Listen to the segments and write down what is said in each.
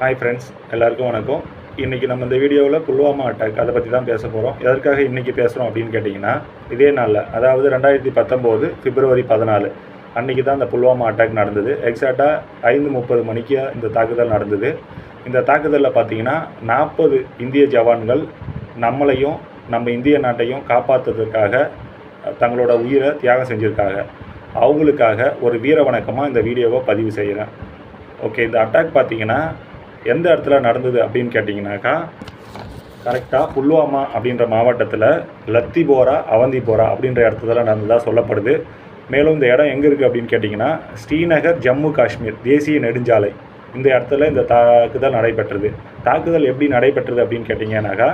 Hi friends எல்லாருக்கும் வணக்கம். இன்றைக்கி நம்ம இந்த வீடியோவில் புல்வாமா அட்டாக் அதை பற்றி தான் பேச போகிறோம் எதற்காக இன்றைக்கி பேசுகிறோம் அப்படின்னு கேட்டிங்கன்னா இதே நாளில் அதாவது ரெண்டாயிரத்தி பத்தொம்போது பிப்ரவரி பதினாலு அன்றைக்கி தான் இந்த புல்வாமா அட்டாக் நடந்தது. எக்ஸாக்டாக ஐந்து முப்பது மணிக்கு இந்த தாக்குதல் நடந்தது. இந்த தாக்குதலில் பார்த்தீங்கன்னா நாற்பது இந்திய ஜவான்கள் நம்மளையும் நம்ம இந்திய நாட்டையும் காப்பாற்றுறதுக்காக தங்களோட உயிரை தியாகம் செஞ்சுருக்காங்க. அவங்களுக்காக ஒரு வீர வணக்கமாக இந்த வீடியோவை பதிவு செய்கிறேன் ஓகே இந்த அட்டாக் பார்த்தீங்கன்னா எந்த இடத்துல நடந்தது அப்படின்னு கேட்டிங்கனாக்கா கரெக்டாக புல்வாமா அப்படின்ற மாவட்டத்தில் லத்திபோரா அவந்திபோரா அப்படின்ற இடத்துல நடந்ததாக சொல்லப்படுது. மேலும் இந்த இடம் எங்கே இருக்குது அப்படின்னு கேட்டிங்கன்னா ஸ்ரீநகர் ஜம்மு காஷ்மீர் தேசிய நெடுஞ்சாலை. இந்த இடத்துல இந்த தாக்குதல் நடைபெற்றது. தாக்குதல் எப்படி நடைபெற்றது அப்படின்னு கேட்டிங்கனாக்கா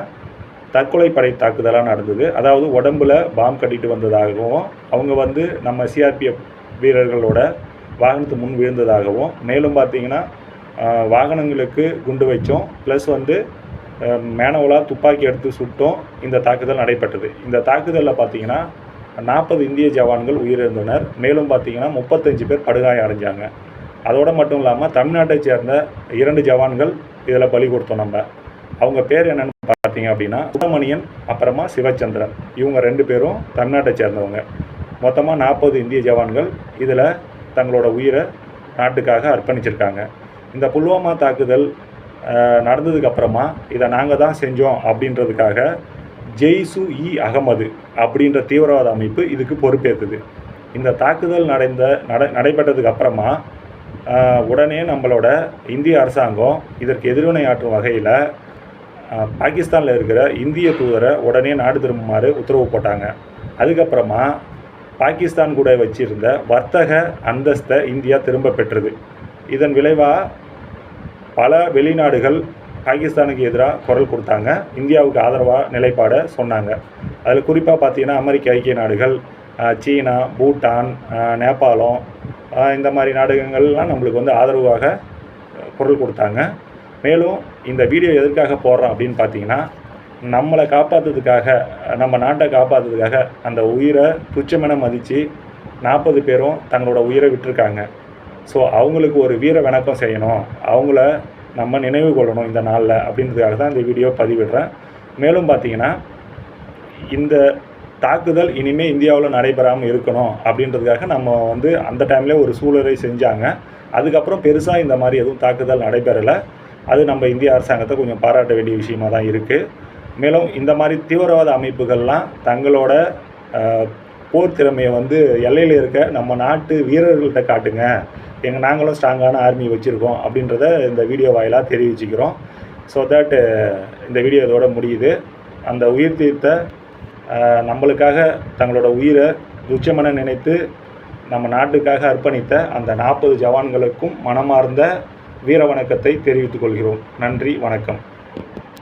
தற்கொலைப்படை தாக்குதலாக நடந்தது. அதாவது உடம்புல பாம் கட்டிட்டு வந்ததாகவும் அவங்க வந்து நம்ம சிஆர்பிஎஃப் வீரர்களோட வாகனத்து முன் விழுந்ததாகவும் மேலும் பார்த்தீங்கன்னா வாகனங்களுக்கு குண்டு வச்சோம். ப்ளஸ் வந்து மேனவலாக துப்பாக்கி எடுத்து சுட்டும். இந்த தாக்குதல் நடைபெற்றது. இந்த தாக்குதலில் பார்த்தீங்கன்னா நாற்பது இந்திய ஜவான்கள் உயிரிழந்தனர். மேலும் பார்த்தீங்கன்னா முப்பத்தஞ்சு பேர் படுகாயம் அடைஞ்சாங்க. அதோடு மட்டும் இல்லாமல் தமிழ்நாட்டை சேர்ந்த இரண்டு ஜவான்கள் இதில் பலி கொடுத்தோம் நம்ம. அவங்க பேர் என்னென்னு பார்த்தீங்க அப்படின்னா சுப்பிரமணியன் அப்புறமா சிவச்சந்திரன். இவங்க ரெண்டு பேரும் தமிழ்நாட்டை சேர்ந்தவங்க. மொத்தமாக நாற்பது இந்திய ஜவான்கள் இதில் தங்களோட உயிரை நாட்டுக்காக அர்ப்பணிச்சிருக்காங்க. இந்த புல்வாமா தாக்குதல் நடந்ததுக்கப்புறமா இதை நாங்கள் தான் செஞ்சோம் அப்படின்றதுக்காக ஜெய்சு இ அகமது அப்படின்ற தீவிரவாத அமைப்பு இதுக்கு பொறுப்பேற்றுது இந்த தாக்குதல் நடந்த நட நடைபெற்றதுக்கு அப்புறமா உடனே நம்மளோட இந்திய அரசாங்கம் இதற்கு எதிர்வினையாற்றும் வகையில் பாகிஸ்தானில் இருக்கிற இந்திய தூதரை உடனே நாடு திரும்புமாறு உத்தரவு போட்டாங்க. அதுக்கப்புறமா பாகிஸ்தான் கூட வச்சிருந்த வர்த்தக அந்தஸ்தை இந்தியா திரும்ப பெற்றது. இதன் விளைவாக பல வெளிநாடுகள் பாகிஸ்தானுக்கு எதிராக குரல் கொடுத்தாங்க. இந்தியாவுக்கு ஆதரவாக நிலைப்பாடை சொன்னாங்க. அதில் குறிப்பாக பார்த்தீங்கன்னா அமெரிக்க ஐக்கிய நாடுகள் சீனா பூட்டான் நேபாளம் இந்த மாதிரி நாடுகள்லாம் நம்மளுக்கு வந்து ஆதரவாக குரல் கொடுத்தாங்க. மேலும் இந்த வீடியோ எதற்காக போடுறோம் அப்படின்னு பார்த்தீங்கன்னா நம்மளை காப்பாற்றுறதுக்காக நம்ம நாட்டை காப்பாற்றுறதுக்காக அந்த உயிரை துச்சமென மதித்து நாற்பது பேரும் தங்களோட உயிரை விட்டுருக்காங்க. ஸோ அவங்களுக்கு ஒரு வீர வணக்கம் செய்யணும். அவங்கள நம்ம நினைவு கொள்ளணும் இந்த நாளில் அப்படின்றதுக்காக தான் இந்த வீடியோ பதிவிடுறேன். மேலும் பார்த்தீங்கன்னா இந்த தாக்குதல் இனிமேல் இந்தியாவில் நடைபெறாமல் இருக்கணும் அப்படின்றதுக்காக நம்ம வந்து அந்த டைம்ல ஒரு சூழலை செஞ்சாங்க. அதுக்கப்புறம் பெருசாக இந்த மாதிரி எதுவும் தாக்குதல் நடைபெறலை. அது நம்ம இந்திய அரசாங்கத்தை கொஞ்சம் பாராட்ட வேண்டிய விஷயமாக தான் இருக்குது மேலும் இந்த மாதிரி தீவிரவாத அமைப்புகள்லாம் தங்களோட போர்த்திறமையை போர் திறமையை வந்து எல்லையில் இருக்க நம்ம நாட்டு வீரர்கள்ட்ட காட்டுங்க. எங்கள் நாங்களும் ஸ்ட்ராங்கான ஆர்மி வச்சுருக்கோம் அப்படின்றத இந்த வீடியோ வாயிலாக தெரிவிச்சுக்கிறோம். ஸோ தட் இந்த வீடியோ இதோட முடியுது. அந்த உயிர் தீர்த்த நம்மளுக்காக தங்களோட உயிரை துச்சமென நினைத்து நம்ம நாட்டுக்காக அர்ப்பணித்த அந்த நாற்பது ஜவான்களுக்கும் மனமார்ந்த வீர வணக்கத்தை தெரிவித்துக் கொள்கிறோம். நன்றி வணக்கம்.